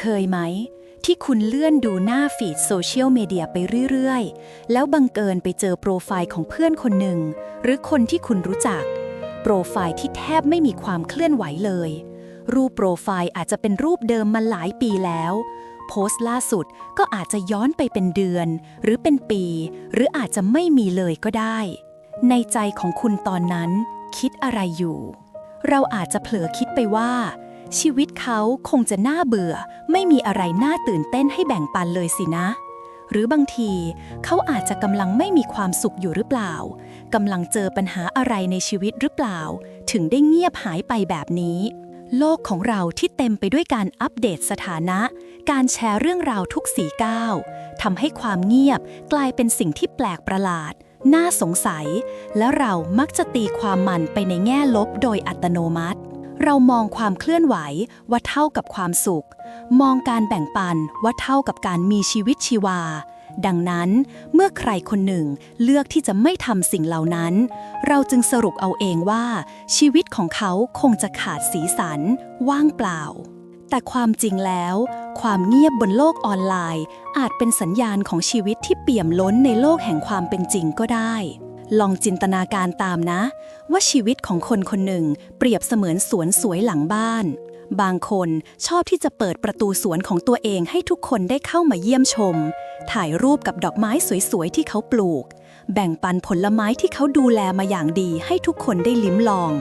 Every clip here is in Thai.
เคยไหม ที่คุณเลื่อนดูหน้าฟีดโซเชียลมีเดียไปเรื่อยๆ แล้วบังเกินไปเจอโปรไฟล์ของเพื่อนคนหนึ่ง หรือคนที่คุณรู้จัก โปรไฟล์ที่แทบไม่มีความเคลื่อนไหวเลย รูปโปรไฟล์อาจจะเป็นรูปเดิมมาหลายปีแล้ว โพสต์ล่าสุดก็อาจจะย้อนไปเป็นเดือน หรือเป็นปี หรืออาจจะไม่มีเลยก็ได้ ในใจของคุณตอนนั้น คิดอะไรอยู่ เราอาจจะเผลอคิดไปว่า ชีวิตเขาคงจะน่าเบื่อ ไม่มีอะไรน่าตื่นเต้นให้แบ่งปันเลยสินะ หรือบางทีเขาอาจจะกำลังไม่มีความสุขอยู่หรือเปล่ากำลังเจอปัญหาอะไรในชีวิตหรือเปล่า ถึงได้เงียบหายไปแบบนี้ โลกของเราที่เต็มไปด้วยการอัปเดตสถานะ การแชร์เรื่องราวทุกสีก้าวทำให้ความเงียบกลายเป็นสิ่งที่แปลกประหลาดน่าสงสัย และเรามักจะตีความมันไปในแง่ลบโดยอัตโนมัติ เรามองความเคลื่อนไหวว่าเท่ากับความสุข มองการแบ่งปันว่าเท่ากับการมีชีวิตชีวา ดังนั้น เมื่อใครคนหนึ่งเลือกที่จะไม่ทำสิ่งเหล่านั้น เราจึงสรุปเอาเองว่า ชีวิตของเขาคงจะขาดสีสัน ว่างเปล่า แต่ความจริงแล้ว ความเงียบบนโลกออนไลน์ อาจเป็นสัญญาณของชีวิตที่เปี่ยมล้นในโลกแห่งความเป็นจริงก็ได้ ลองจินตนาการตามนะ ว่าชีวิตของคนคนหนึ่ง เปรียบเสมือนสวนสวยหลังบ้าน บางคนชอบที่จะเปิดประตูสวนของตัวเองให้ทุกคนได้เข้ามาเยี่ยมชม ถ่ายรูปกับดอกไม้สวยๆที่เขาปลูก แบ่งปันผลไม้ที่เขาดูแลมาอย่างดีให้ทุกคนได้ลิ้มลอง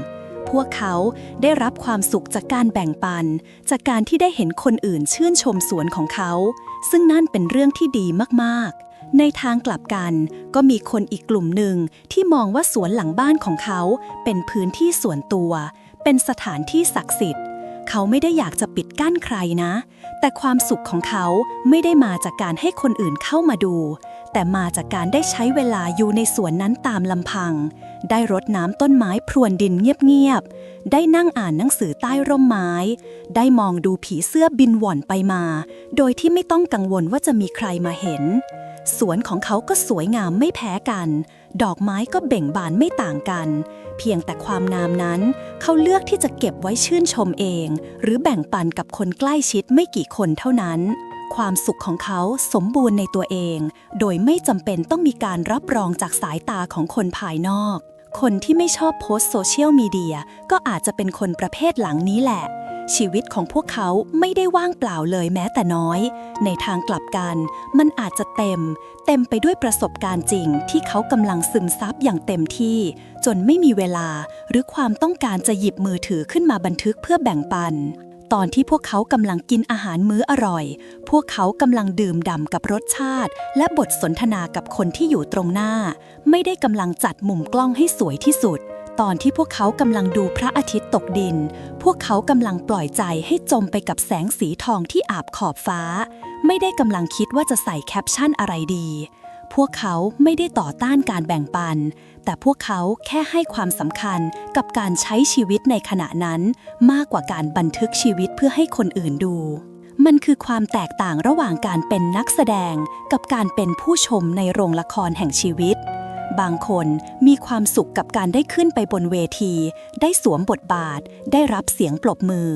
พวกเขาได้รับความสุขจากการแบ่งปัน จากการที่ได้เห็นคนอื่นชื่นชมสวนของเขา ซึ่งนั่นเป็นเรื่องที่ดีมากๆ ในทางกลับกันก็มีคนอีกกลุ่มหนึ่งที่มองว่าสวนหลังบ้านของเขาเป็นพื้นที่ส่วนตัว เป็นสถานที่ศักดิ์สิทธิ์ เขาไม่ได้อยากจะปิดกั้นใครนะ แต่ความสุขของเขาไม่ได้มาจากการให้คนอื่นเข้ามาดู แต่มาจากการได้ใช้เวลาอยู่ในสวนนั้นตามลำพัง ได้รดน้ำต้นไม้พรวนดินเงียบๆ ได้นั่งอ่านหนังสือใต้ร่มไม้ ได้มองดูผีเสื้อบินหว่อนไปมา โดยที่ไม่ต้องกังวลว่าจะมีใครมาเห็น สวนของเขาก็สวยงามไม่แพ้กัน ดอกไม้ก็เบ่งบานไม่ต่างกัน เพียงแต่ความงามนั้น เขาเลือกที่จะเก็บไว้ชื่นชมเอง หรือแบ่งปันกับคนใกล้ชิดไม่กี่คนเท่านั้น ความสุขของเขาสมบูรณ์ในตัวเอง โดยไม่จำเป็นต้องมีการรับรองจากสายตาของคนภายนอก คนที่ไม่ชอบโพสต์โซเชียลมีเดียก็อาจจะเป็นคนประเภทหลังนี้แหละ ชีวิตของพวกเขาไม่ได้ว่างเปล่าเลยแม้แต่น้อย ในทางกลับกัน มันอาจจะเต็ม เต็มไปด้วยประสบการณ์จริง ที่เขากำลังซึมซับอย่างเต็มที่ จนไม่มีเวลา หรือความต้องการจะหยิบมือถือขึ้นมาบันทึกเพื่อแบ่งปัน ตอนที่พวกเขากำลังกินอาหารมื้ออร่อย พวกเขากำลังดื่มด่ำกับรสชาติ และบทสนทนากับคนที่อยู่ตรงหน้า ไม่ได้กำลังจัดมุมกล้องให้สวยที่สุด ตอนที่พวกเขากำลังดูพระอาทิตย์ตกดิน พวกเขากำลังปล่อยใจให้จมไปกับแสงสีทองที่อาบขอบฟ้า ไม่ได้กำลังคิดว่าจะใส่แคปชั่นอะไรดี พวกเขาไม่ได้ต่อต้านการแบ่งปัน แต่พวกเขาแค่ให้ความสำคัญกับการใช้ชีวิตในขณะนั้น มากกว่าการบันทึกชีวิตเพื่อให้คนอื่นดู มันคือความแตกต่างระหว่างการเป็นนักแสดง กับการเป็นผู้ชมในโรงละครแห่งชีวิต บางคนมีความสุขกับการได้ขึ้นไปบนเวที ได้สวมบทบาท ได้รับเสียงปรบมือ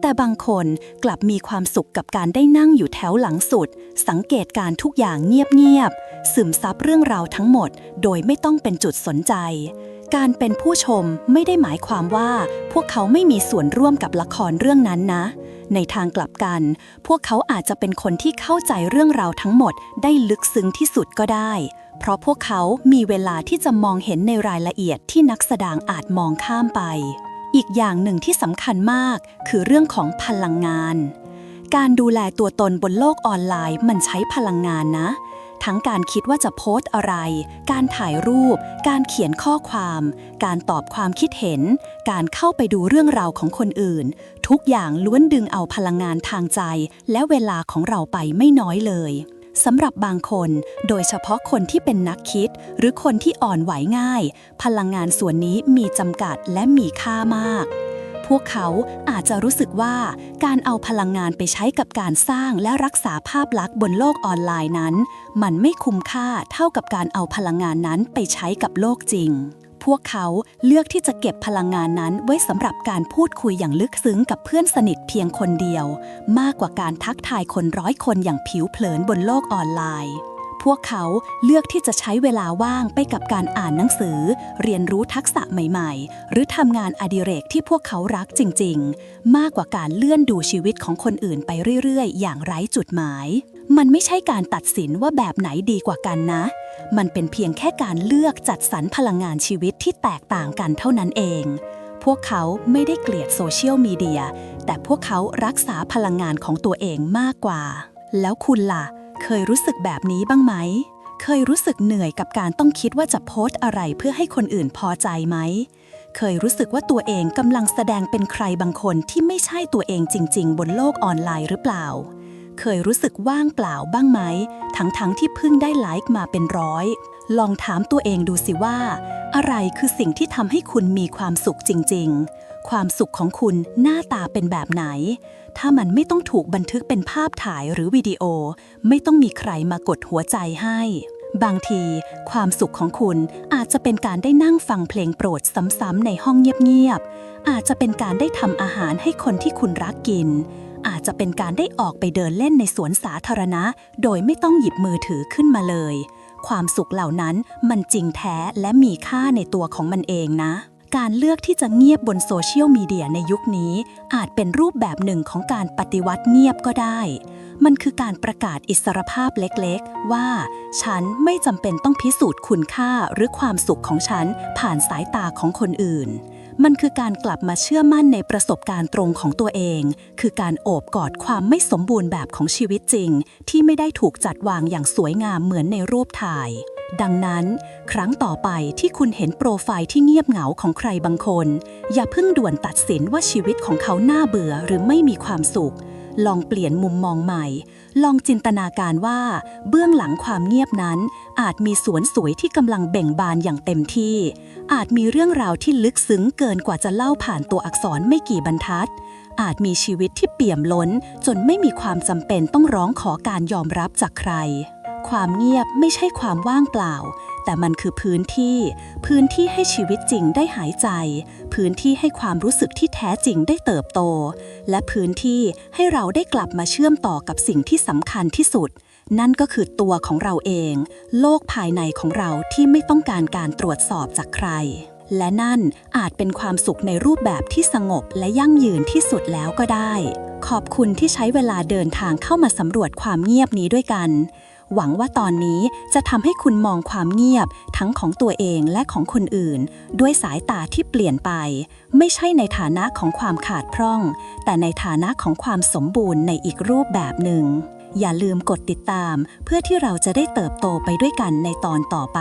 แต่บางคนกลับมีความสุขกับการได้นั่งอยู่แถวหลังสุด สังเกตการทุกอย่างเงียบๆซึมซับเรื่องราวทั้งหมด โดยไม่ต้องเป็นจุดสนใจ การเป็นผู้ชมไม่ได้หมายความว่า พวกเขาไม่มีส่วนร่วมกับละครเรื่องนั้นนะ ในทางกลับกัน พวกเขาอาจจะเป็นคนที่เข้าใจเรื่องราวทั้งหมดได้ลึกซึ้งที่สุดก็ได้ เพราะพวกเขามีเวลาที่จะมองเห็นในรายละเอียดที่นักแสดงอาจมองข้ามไป อีกอย่างหนึ่งที่สำคัญมากคือเรื่องของพลังงาน การดูแลตัวตนบนโลกออนไลน์มันใช้พลังงานนะ ทั้งการคิดว่าจะโพสต์อะไร การถ่ายรูป การเขียนข้อความ การตอบความคิดเห็น การเข้าไปดูเรื่องราวของคนอื่น ทุกอย่างล้วนดึงเอาพลังงานทางใจ และเวลาของเราไปไม่น้อยเลยสำหรับบางคน โดยเฉพาะคนที่เป็นนักคิด หรือคนที่อ่อนไหวง่าย พลังงานส่วนนี้มีจำกัดและมีค่ามาก พวกเขาอาจจะรู้สึกว่าการเอาพลังงานไปใช้กับการสร้างและรักษาภาพลักษณ์บนโลกออนไลน์นั้น มันไม่คุ้มค่าเท่ากับการเอาพลังงานนั้นไปใช้กับโลกจริง พวกเขาเลือกที่จะเก็บพลังงานนั้นไว้สำหรับการพูดคุยอย่างลึกซึ้งกับเพื่อนสนิทเพียงคนเดียว มากกว่าการทักทายคนร้อยคนอย่างผิวเผินบนโลกออนไลน์ พวกเขาเลือกที่จะใช้เวลาว่างไปกับการอ่านหนังสือ เรียนรู้ทักษะใหม่ๆ หรือทำงานอดิเรกที่พวกเขารักจริง ๆ มากกว่าการเลื่อนดูชีวิตของคนอื่นไปเรื่อย ๆ อย่างไร้จุดหมาย มันไม่ใช่การตัดสินว่าแบบไหนดีกว่ากันนะ มันเป็นเพียงแค่การเลือกจัดสรรพลังงานชีวิตที่แตกต่างกันเท่านั้นเองพวกเขาไม่ได้เกลียดโซเชียลมีเดีย แต่พวกเขารักษาพลังงานของตัวเองมากกว่า แล้วคุณล่ะ เคยรู้สึกแบบนี้บ้างไหม เคยรู้สึกเหนื่อยกับการต้องคิดว่าจะโพสต์อะไรเพื่อให้คนอื่นพอใจไหม เคยรู้สึกว่าตัวเองกำลังแสดงเป็นใครบางคนที่ไม่ใช่ตัวเองจริง ๆ บนโลกออนไลน์หรือเปล่า เคยรู้สึกว่างเปล่าบ้างไหม ทั้งๆที่เพิ่งได้ไลค์มาเป็นร้อย ลองถามตัวเองดูสิว่า อะไรคือสิ่งที่ทำให้คุณมีความสุขจริง ๆ ความสุขของคุณหน้าตาเป็นแบบไหน ถ้ามันไม่ต้องถูกบันทึกเป็นภาพถ่ายหรือวิดีโอ ไม่ต้องมีใครมากดหัวใจให้ บางที ความสุขของคุณอาจจะเป็นการได้นั่งฟังเพลงโปรดซ้ำๆในห้องเงียบๆ อาจจะเป็นการได้ทำอาหารให้คนที่คุณรักกิน อาจจะเป็นการได้ออกไปเดินเล่นในสวนสาธารณะ โดยไม่ต้องหยิบมือถือขึ้นมาเลย ความสุขเหล่านั้นมันจริงแท้และมีค่าในตัวของมันเองนะ การเลือกที่จะเงียบบนโซเชียลมีเดียในยุคนี้อาจเป็นรูปแบบหนึ่งของการปฏิวัติเงียบก็ได้ มันคือการประกาศอิสรภาพเล็กๆ ว่า ฉันไม่จำเป็นต้องพิสูจน์คุณค่าหรือความสุขของฉันผ่านสายตาของคนอื่น มันคือการกลับมาเชื่อมั่นในประสบการณ์ตรงของตัวเอง คือการโอบกอดความไม่สมบูรณ์แบบของชีวิตจริง ที่ไม่ได้ถูกจัดวางอย่างสวยงามเหมือนในรูปถ่าย ดังนั้น ครั้งต่อไปที่คุณเห็นโปรไฟล์ที่เงียบเหงาของใครบางคน อย่าเพิ่งด่วนตัดสินว่าชีวิตของเขาน่าเบื่อหรือไม่มีความสุข ลองเปลี่ยนมุมมองใหม่ ลองจินตนาการว่า เบื้องหลังความเงียบนั้น อาจมีสวนสวยที่กำลังเบ่งบานอย่างเต็มที่ อาจมีเรื่องราวที่ลึกซึ้งเกินกว่าจะเล่าผ่านตัวอักษรไม่กี่บรรทัดอาจมีชีวิตที่เปี่ยมล้น จนไม่มีความจำเป็นต้องร้องขอการยอมรับจากใคร ความเงียบไม่ใช่ความว่างเปล่า แต่มันคือพื้นที่ พื้นที่ให้ชีวิตจริงได้หายใจ พื้นที่ให้ความรู้สึกที่แท้จริงได้เติบโต และพื้นที่ให้เราได้กลับมาเชื่อมต่อกับสิ่งที่สำคัญที่สุด นั่นก็คือตัวของเราเอง โลกภายในของเราที่ไม่ต้องการการตรวจสอบจากใคร และนั่นอาจเป็นความสุขในรูปแบบที่สงบและยั่งยืนที่สุดแล้วก็ได้ ขอบคุณที่ใช้เวลาเดินทางเข้ามาสำรวจความเงียบนี้ด้วยกัน หวังว่าตอนนี้จะทำให้คุณมองความเงียบทั้งของตัวเองและของคนอื่น ด้วยสายตาที่เปลี่ยนไป ไม่ใช่ในฐานะของความขาดพร่อง แต่ในฐานะของความสมบูรณ์ในอีกรูปแบบหนึ่ง อย่าลืมกดติดตาม เพื่อที่เราจะได้เติบโตไปด้วยกันในตอนต่อไป